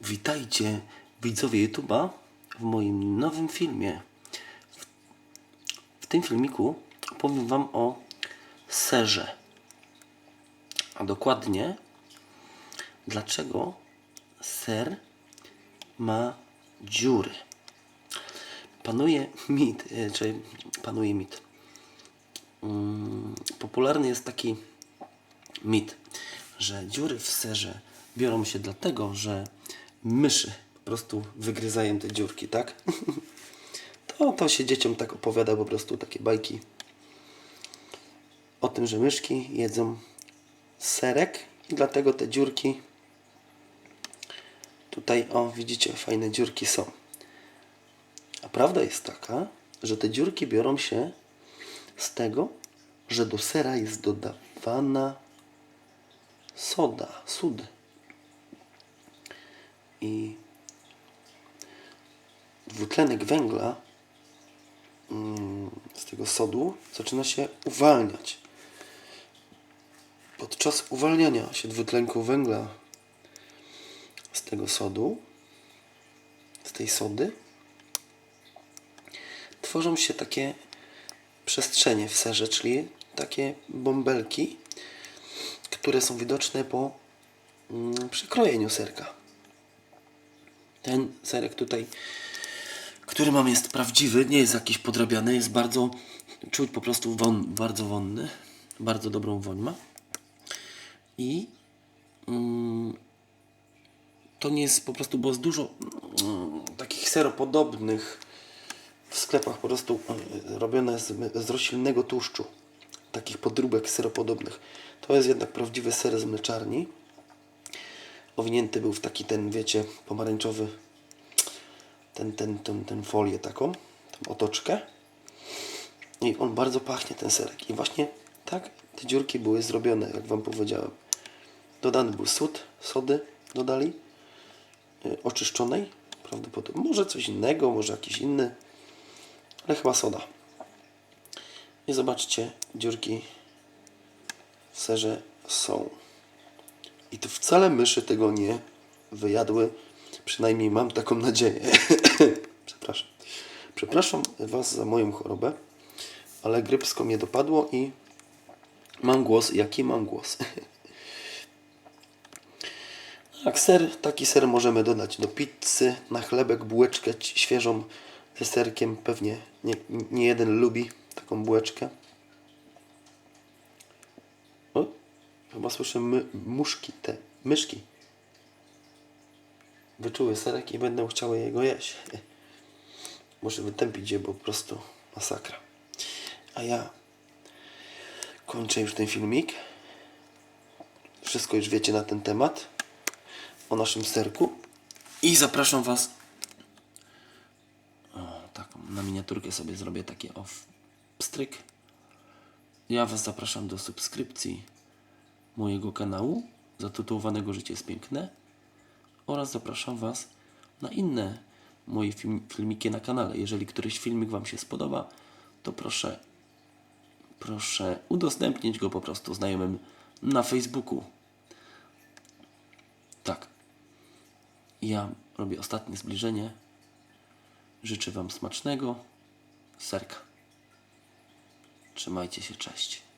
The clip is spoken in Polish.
Witajcie widzowie YouTube'a w moim nowym filmie. W, tym filmiku opowiem Wam o serze. A dokładnie dlaczego ser ma dziury. Panuje mit, e, czy panuje mit. Mm, popularny jest taki mit, że dziury w serze biorą się dlatego, że myszy po prostu wygryzają te dziurki, tak? To, to się dzieciom tak opowiada po prostu takie bajki o tym, że myszki jedzą serek i dlatego te dziurki tutaj, o widzicie, fajne dziurki są. A prawda jest taka, że te dziurki biorą się z tego, że do sera jest dodawana soda, sód. I dwutlenek węgla mm, z tego sodu zaczyna się uwalniać. Podczas uwalniania się dwutlenku węgla z tego sodu, z tej sody, tworzą się takie przestrzenie w serze, czyli takie bąbelki, które są widoczne po mm, przykrojeniu serka. Ten serek tutaj, który mam, jest prawdziwy, nie jest jakiś podrabiany, jest bardzo, czuć po prostu won, bardzo wonny, bardzo dobrą woń ma. I mm, to nie jest po prostu, bo jest dużo mm, takich seropodobnych w sklepach po prostu e, robione z, z roślinnego tłuszczu. Takich podróbek seropodobnych. To jest jednak prawdziwy ser z mleczarni. Owinięty był w taki ten, wiecie, pomarańczowy ten, ten, ten, ten folię taką, tą otoczkę. I on bardzo pachnie, ten serek. I właśnie tak te dziurki były zrobione, jak Wam powiedziałem. Dodany był sód, sody dodali, y, oczyszczonej, prawdopodobnie. Może coś innego, może jakiś inny, ale chyba soda. I zobaczcie, dziurki w serze są. I to wcale myszy tego nie wyjadły. Przynajmniej mam taką nadzieję. Przepraszam. Przepraszam Was za moją chorobę, ale grypsko mnie dopadło i mam głos, jaki mam głos. Tak, ser, taki ser możemy dodać do pizzy, na chlebek, bułeczkę świeżą ze serkiem. Pewnie nie, nie jeden lubi taką bułeczkę. Chyba słyszę my, muszki, te myszki. Wyczuły serek i będą chciały jego jeść. Muszę wytępić je, bo po prostu masakra. A ja kończę już ten filmik. Wszystko już wiecie na ten temat. O naszym serku. I zapraszam Was. O, taką na miniaturkę sobie zrobię takie o pstryk. Ja Was zapraszam do subskrypcji mojego kanału zatytułowanego Życie jest piękne oraz zapraszam Was na inne moje film, filmiki na kanale. Jeżeli któryś filmik Wam się spodoba, to proszę, proszę udostępnić go po prostu znajomym na Facebooku. Tak. Ja robię ostatnie zbliżenie. Życzę Wam smacznego serka. Trzymajcie się, cześć.